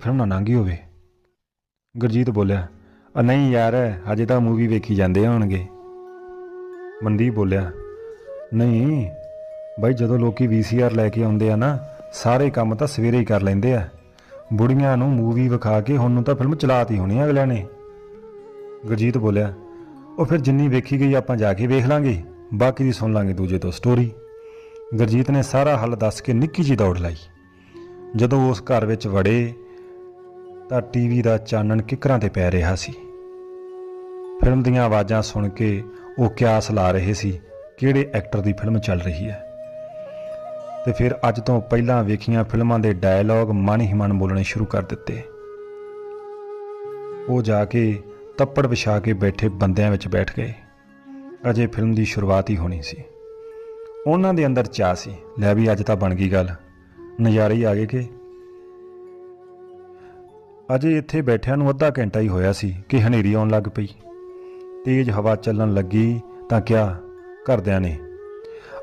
Film ਨਾ ਲੰਘੀ ਹੋਵੇ। ਗੁਰਜੀਤ ਬੋਲਿਆ ਆ ਨਹੀਂ ਯਾਰ ਅਜੇ ਤਾਂ ਮੂਵੀ ਵੇਖੀ ਜਾਂਦੇ ਹੋਣਗੇ। ਮਨਦੀਪ ਬੋਲਿਆ, ਨਹੀਂ, ਬਾਈ ਜਦੋਂ ਲੋਕੀ ਵੀਸੀਆਰ ਲੈ ਕੇ ਆਉਂਦੇ ਆ ਨਾ, ਸਾਰੇ ਕੰਮ ਤਾਂ ਸਵੇਰੇ ਹੀ ਕਰ ਲੈਂਦੇ ਆ। ਬੁੜੀਆਂ ਨੂੰ ਮੂਵੀ ਵਿਖਾ ਕੇ ਹੁਣ ਨੂੰ ਤਾਂ ਫਿਲਮ ਚਲਾਤੀ ਹੋਣੀ ਆ ਅਗਲਿਆਂ ਨੇ। ਗੁਰਜੀਤ ਬੋਲਿਆ, ਉਹ ਫਿਰ ਜਿੰਨੀ ਵੇਖੀ ਗਈ ਆਪਾਂ ਜਾ ਕੇ ਵੇਖ ਲਾਂਗੇ, ਬਾਕੀ ਦੀ ਸੁਣ ਲਾਂਗੇ ਦੂਜੇ ਤੋਂ ਸਟੋਰੀ ਗੁਰਜੀਤ ਨੇ ਸਾਰਾ ਹੱਲ ਦੱਸ ਕੇ ਨਿੱਕੀ ਜੀ ਦੌੜ ਲਾਈ। ਜਦੋਂ ਉਸ ਘਰ ਵਿੱਚ ਵੜੇ ਤਾਂ ਟੀਵੀ ਦਾ ਚਾਨਣ ਕਿਕਰਾਂ ਤੇ ਪੈ ਰਿਹਾ ਸੀ। ਫਿਲਮ ਦੀਆਂ ਆਵਾਜ਼ਾਂ ਸੁਣ ਕੇ ਉਹ ਕਿਆਸ ਲਾ ਰਹੇ ਸੀ, ਕਿਹੜੇ ਐਕਟਰ ਦੀ ਫਿਲਮ ਚੱਲ ਰਹੀ ਹੈ। ਤੇ ਫਿਰ ਅੱਜ ਤੋਂ ਪਹਿਲਾਂ ਵੇਖੀਆਂ ਫਿਲਮਾਂ ਦੇ ਡਾਇਲੌਗ ਮਨ ਹੀ ਮਨ ਬੋਲਣੇ ਸ਼ੁਰੂ ਕਰ ਦਿੱਤੇ। ਉਹ ਜਾ ਕੇ ਤੱਪੜ ਵਿਛਾ ਕੇ ਬੈਠੇ ਬੰਦਿਆਂ ਵਿੱਚ ਬੈਠ ਗਏ। ਅਜੇ ਫਿਲਮ ਦੀ ਸ਼ੁਰੂਆਤ ਹੀ ਹੋਣੀ ਸੀ। ਉਹਨਾਂ ਦੇ ਅੰਦਰ ਚਾਹ ਸੀ, ਲੈ ਵੀ ਅੱਜ ਤਾਂ ਬਣ ਗਈ ਗੱਲ। ਨਜ਼ਾਰੇ ਹੀ ਆ ਗਏ ਕਿ ਅਜੇ ਇੱਥੇ ਬੈਠਿਆਂ ਨੂੰ ਅੱਧਾ ਘੰਟਾ ਹੀ ਹੋਇਆ ਸੀ ਕਿ ਹਨੇਰੀ ਆਉਣ ਲੱਗ ਪਈ। ਤੇਜ਼ ਹਵਾ ਚੱਲਣ ਲੱਗੀ ਤਾਂ ਕਿਹਾ, ਘਰਦਿਆਂ ਨੇ,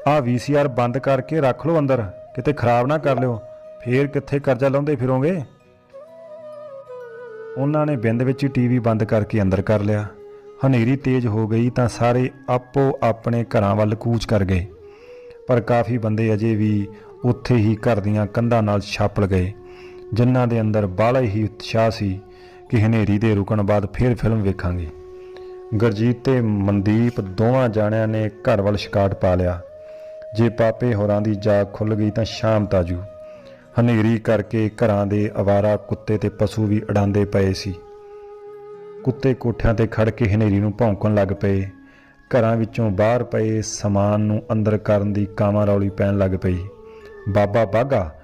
ਆਹ ਵੀਸੀਆਰ ਬੰਦ ਕਰਕੇ ਰੱਖ ਲਓ ਅੰਦਰ, ਕਿਤੇ ਖਰਾਬ ਨਾ ਕਰ ਲਿਓ, ਫੇਰ ਕਿੱਥੇ ਕਰਜ਼ਾ ਲਾਉਂਦੇ ਫਿਰੋਗੇ? ਉਹਨਾਂ ਨੇ ਬਿੰਦ ਵਿੱਚ ਹੀ ਟੀਵੀ ਬੰਦ ਕਰਕੇ ਅੰਦਰ ਕਰ ਲਿਆ। ਹਨੇਰੀ ਤੇਜ਼ ਹੋ ਗਈ ਤਾਂ ਸਾਰੇ ਆਪੋ ਆਪਣੇ ਘਰਾਂ ਵੱਲ ਕੂਚ ਕਰ ਗਏ। ਪਰ ਕਾਫੀ ਬੰਦੇ ਅਜੇ ਵੀ ਉੱਥੇ ਹੀ ਘਰ ਦੀਆਂ ਕੰਧਾਂ ਨਾਲ ਛਾਪਲ ਗਏ। ਜਿਨ੍ਹਾਂ ਦੇ ਅੰਦਰ ਬਾਹਲਾ ਹੀ ਉਤਸ਼ਾਹ ਸੀ ਕਿ ਹਨੇਰੀ ਦੇ ਰੁਕਣ ਬਾਅਦ ਫੇਰ ਫਿਲਮ ਵੇਖਾਂਗੇ। ਗੁਰਜੀਤ ਤੇ ਮਨਦੀਪ ਦੋਵਾਂ ਜਾਣਿਆਂ ਨੇ ਘਰ ਵੱਲ ਸ਼ਿਕਾਟ ਪਾ ਲਿਆ। ਜੇ ਪਾਪੇ ਹੋਰਾਂ ਦੀ ਜਾਗ ਖੁੱਲ ਗਈ ਤਾਂ ਸ਼ਾਮ ਤਾਜੂ। ਹਨੇਰੀ ਕਰਕੇ ਘਰਾਂ ਦੇ ਅਵਾਰਾ ਕੁੱਤੇ ਤੇ ਪਸ਼ੂ ਵੀ ਅਡਾਂਦੇ ਪਏ ਸੀ। ਕੁੱਤੇ ਕੋਠਿਆਂ ਤੇ ਖੜ ਕੇ ਹਨੇਰੀ ਨੂੰ ਭੌਂਕਣ ਲੱਗ ਪਏ। ਘਰਾਂ ਵਿੱਚੋਂ ਬਾਹਰ ਪਏ ਸਮਾਨ ਨੂੰ ਅੰਦਰ ਕਰਨ ਦੀ ਕਾਮਾਂ ਰੌਲੀ ਪੈਣ ਲੱਗ ਪਈ। ਬਾਬਾ ਬਾਗਾ